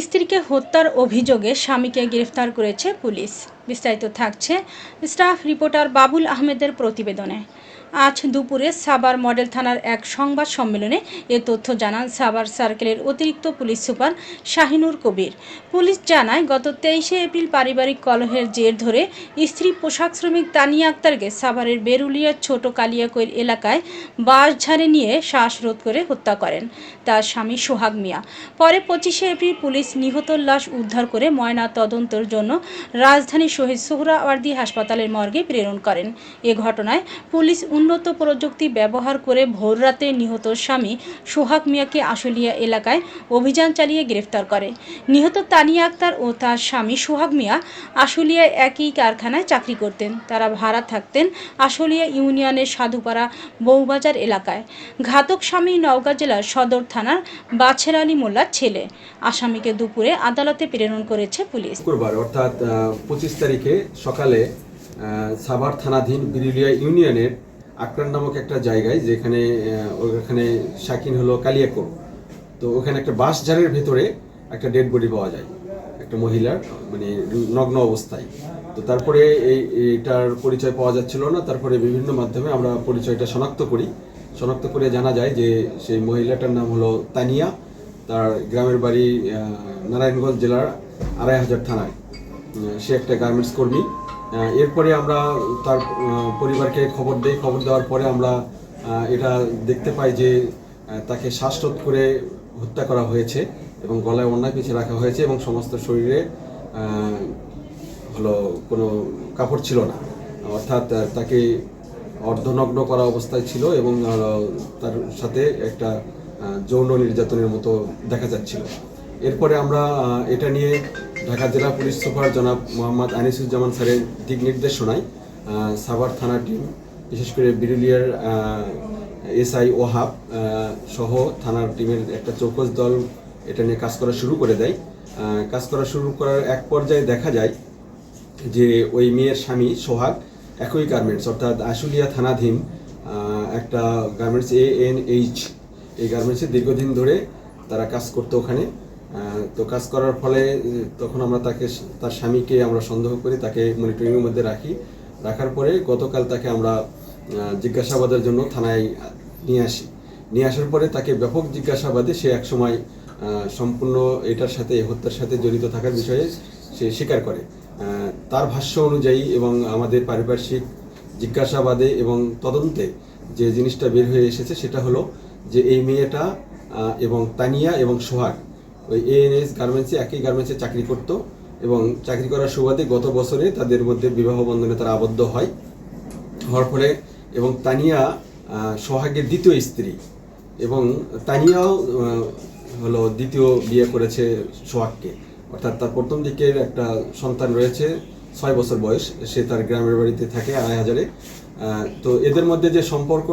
স্ত্রীকে হত্যার অভিযোগে স্বামীকে গ্রেফতার করেছে পুলিশ। বিস্তারিত থাকছে স্টাফ রিপোর্টার বাবুল আহমেদের প্রতিবেদনে। আজ দুপুরে সাবার মডেল থানার এক সংবাদ সম্মেলনে এ তথ্য জানান সাবার সার্কেলের অতিরিক্ত police super Shahinur Kabir. Police জানায়, গত তেইশে এপ্রিল পারিবারিক কলহের জের ধরে স্ত্রী পোশাক শ্রমিক তানিয়া আক্তারকে সাভারের বেরুলিয়ার ছোট কালিয়াকৈর এলাকায় বাঁশঝাড়ে নিয়ে শ্বাসরোধ করে হত্যা করেন তার স্বামী সোহাগ মিয়া। পরে পঁচিশে এপ্রিল পুলিশ নিহত লাশ উদ্ধার করে ময়না তদন্তের জন্য রাজধানী শহীদ সোহরাওয়ার্দী হাসপাতালের মর্গে প্রেরণ করেন। এ ঘটনায় পুলিশ উন্নত প্রযুক্তি ব্যবহার করে ভোররাতে নিহত স্বামী সোহাগ মিয়াকে আশুলিয়া এলাকায় অভিযান চালিয়ে গ্রেফতার করে। নিহত তানিয়া আক্তার ও তার স্বামী সোহাগ মিয়া আশুলিয়ায় একই কারখানায় চাকরি করতেন। তারা ভাড়া থাকতেন আশুলিয়া ইউনিয়নের সাধুপাড়া বউবাজার এলাকায়। ঘাতক স্বামী নওগাঁ জেলার সদর থানার বাছের আলী মোল্লার ছেলে। আসামিকে দুপুরে আদালতে প্রেরণ করেছে পুলিশ। অর্থাৎ পঁচিশ তারিখে সকালে সাভার থানাধীন বিরুলিয়া ইউনিয়নের আকরান নামক একটা জায়গায় যেখানে ওখানে শাকিন হলো কালিয়াকোর। তো ওখানে একটা বাঁশ ঝাড়ের ভেতরে একটা ডেড বডি পাওয়া যায়, একটা মহিলার মানে নগ্ন অবস্থায়। তো তারপরে এই এটার পরিচয় পাওয়া যাচ্ছিল না, তারপরে বিভিন্ন মাধ্যমে আমরা পরিচয়টা শনাক্ত করি। শনাক্ত করে জানা যায় যে সেই মহিলাটার নাম হলো তানিয়া। তার গ্রামের বাড়ি নারায়ণগঞ্জ জেলার আড়াই হাজার থানায়। সে একটা গার্মেন্টস কর্মী। এরপরে আমরা তার পরিবারকে খবর দেই। খবর দেওয়ার পরে আমরা এটা দেখতে পাই যে তাকে শ্বাসরোধ করে হত্যা করা হয়েছে এবং গলায় অন্যায় পিছিয়ে রাখা হয়েছে এবং সমস্ত শরীরে হলো কোনো কাপড় ছিল না। অর্থাৎ তাকে অর্ধনগ্ন করা অবস্থায় ছিল এবং তার সাথে একটা যৌন নির্যাতনের মতো দেখা যাচ্ছিল। এরপরে আমরা এটা নিয়ে ঢাকা জেলা পুলিশ সুপার জনাব মোহাম্মদ আনিসুজ্জামান স্যারের দিক নির্দেশনায় সাভার থানা টিম বিশেষ করে বিরুলিয়ার এসআই ওহাব সহ থানার টিমের একটা চৌকস দল এটা নিয়ে কাজ করা শুরু করে দেয়। কাজ করা শুরু করার এক পর্যায়ে দেখা যায় যে ওই মেয়ের স্বামী সোহাগ একই গার্মেন্টস অর্থাৎ আশুলিয়া থানাধীন একটা গার্মেন্টস এ এন এইচ এই গার্মেন্টসে দীর্ঘদিন ধরে তারা কাজ করতো ওখানে। তো কাজ করার ফলে তখন আমরা তাকে, তার স্বামীকে আমরা সন্দেহ করি, তাকে মনিটরিংয়ের মধ্যে রাখি। রাখার পরে গতকাল তাকে আমরা জিজ্ঞাসাবাদের জন্য থানায় নিয়ে আসি। নিয়ে আসার পরে তাকে ব্যাপক জিজ্ঞাসাবাদে সে একসময় সম্পূর্ণ এটার সাথে, হত্যার সাথে জড়িত থাকার বিষয়ে সে স্বীকার করে। তার ভাষ্য অনুযায়ী এবং আমাদের পারিপার্শ্বিক জিজ্ঞাসাবাদে এবং তদন্তে যে জিনিসটা বের হয়ে এসেছে সেটা হলো যে এই মেয়েটা এবং তানিয়া এবং সোহাগ ওই এএনএস গার্মেন্টসে একই গার্মেন্টসে চাকরি করত এবং চাকরি করার সুবাদে গত বছরে তাদের মধ্যে বিবাহ বন্ধনে তারা আবদ্ধ হয়। হওয়ার ফলে এবং তানিয়া সোহাগের দ্বিতীয় স্ত্রী এবং তানিয়াও হলো দ্বিতীয় বিয়ে করেছে সোহাগকে। অর্থাৎ তার প্রথম দিকের একটা সন্তান রয়েছে, ছয় বছর বয়স, সে তার গ্রামের বাড়িতে থাকে আড়াই হাজারে। তো এদের মধ্যে যে সম্পর্ক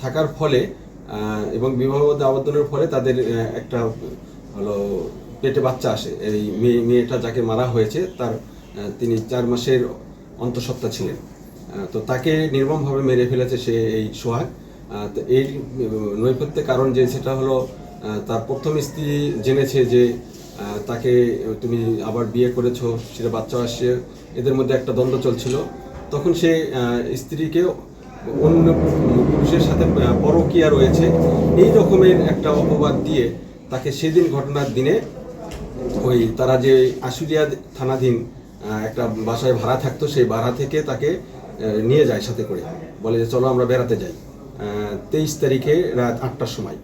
থাকার ফলে এবং বিবাহবদ্ধ আবদ্ধনের ফলে তাদের একটা হলো পেটে বাচ্চা আসে। এই মেয়ে মেয়েটা যাকে মারা হয়েছে, তার তিনি চার মাসের অন্তঃসত্ত্বা ছিলেন। তো তাকে নির্মমভাবে মেরে ফেলেছে সে এই সোহাগ। তো এই নৈপথ্যের কারণ যে, সেটা হলো তার প্রথম স্ত্রী জেনেছে যে তাকে তুমি আবার বিয়ে করেছ, সেটা বাচ্চা আসছে, এদের মধ্যে একটা দ্বন্দ্ব চলছিল। তখন সে স্ত্রীকে অন্য পুরুষের সাথে পরকীয়া রয়েছে। এই রকমের একটা অপবাদ দিয়ে তাকে সেদিন ঘটনার দিনে ওই তারা যে আশুলিয়া থানাধীন একটা বাসায় ভাড়া থাকতো, সেই ভাড়া থেকে তাকে নিয়ে যায় সাথে করে। বলে যে, চলো আমরা বেড়াতে যাই। তেইশ তারিখে রাত আটটার সময়।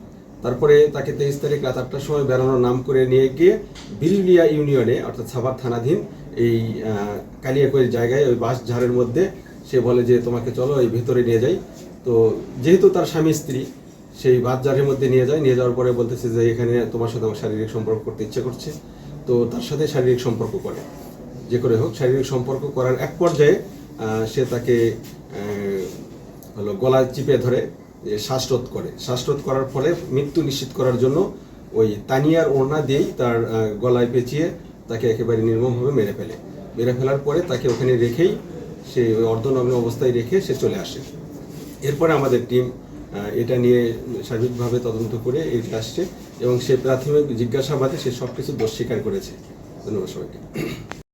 তারপরে তাকে তেইশ তারিখ রাত আটটার সময় বেড়ানোর নাম করে নিয়ে গিয়ে বিরুলিয়া ইউনিয়নে, অর্থাৎ সাভার থানাধীন, এই কালিয়াকৈর জায়গায় ওই বাস ঝাড়ের মধ্যে সে বলে যে, তোমাকে চলো এই ভেতরে নিয়ে যাই। তো যেহেতু তার স্বামী স্ত্রী, সেই বাদ জারের মধ্যে নিয়ে যায়, নিয়ে যাওয়ার পরে বলতেছে যে এখানে তোমার সাথে আমার শারীরিক সম্পর্ক করতে ইচ্ছে করছে। তো তার সাথে শারীরিক সম্পর্ক করে। যে করে হোক, শারীরিক সম্পর্ক করার এক পর্যায়ে সে তাকে হলো গলা চিপে ধরে শ্বাসরোধ করে। শ্বাসরোধ করার ফলে মৃত্যু নিশ্চিত করার জন্য ওই তানিয়ার ওড়না দিয়েই তার গলায় পেঁচিয়ে তাকে একেবারে নির্মমভাবে মেরে ফেলে। মেরে ফেলার পরে তাকে ওখানে রেখেই সে অর্ধনগ্ন অবস্থায় রেখে সে চলে আসে। এরপরে আমাদের টিম এটা নিয়ে সার্বিকভাবে তদন্ত করে এই আসছে এবং সে প্রাথমিক জিজ্ঞাসাবাদে সে সব কিছু দোষ স্বীকার করেছে। ধন্যবাদ সবাইকে।